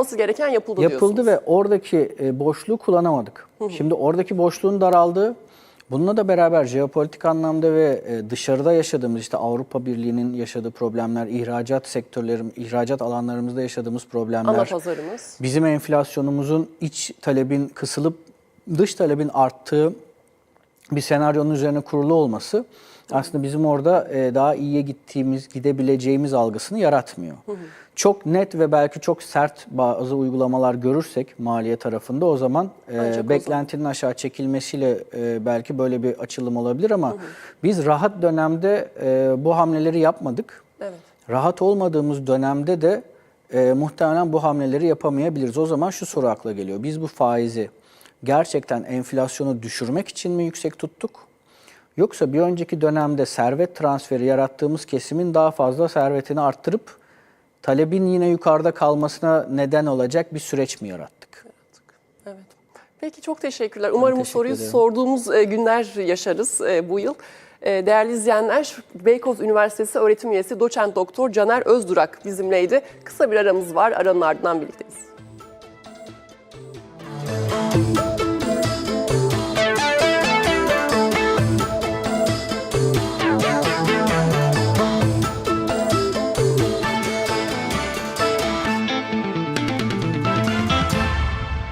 Nasıl gereken yapıldı, yapıldı diyorsunuz. ve oradaki e, boşluğu kullanamadık. Şimdi oradaki boşluğun daraldığı, bununla da beraber jeopolitik anlamda ve e, dışarıda yaşadığımız işte Avrupa Birliği'nin yaşadığı problemler, ihracat sektörlerim, ihracat alanlarımızda yaşadığımız problemler, Ana pazarımız. bizim enflasyonumuzun iç talebin kısılıp dış talebin arttığı bir senaryonun üzerine kurulu olması aslında bizim orada e, daha iyiye gittiğimiz, gidebileceğimiz algısını yaratmıyor. Çok net ve belki çok sert bazı uygulamalar görürsek maliye tarafında o zaman e, beklentinin aşağı çekilmesiyle e, belki böyle bir açılım olabilir ama biz rahat dönemde e, bu hamleleri yapmadık. Evet. Rahat olmadığımız dönemde de e, muhtemelen bu hamleleri yapamayabiliriz. O zaman şu soru akla geliyor. Biz bu faizi gerçekten enflasyonu düşürmek için mi yüksek tuttuk? Yoksa bir önceki dönemde servet transferi yarattığımız kesimin daha fazla servetini arttırıp talebin yine yukarıda kalmasına neden olacak bir süreç mi yarattık? Evet. Peki çok teşekkürler. Umarım bu teşekkür soruyu ederim. sorduğumuz e, günler yaşarız e, bu yıl. E, Değerli izleyenler, Beykoz Üniversitesi öğretim üyesi doçent doktor Caner Özdurak bizimleydi. Kısa bir aramız var. Aranın ardından birlikteyiz.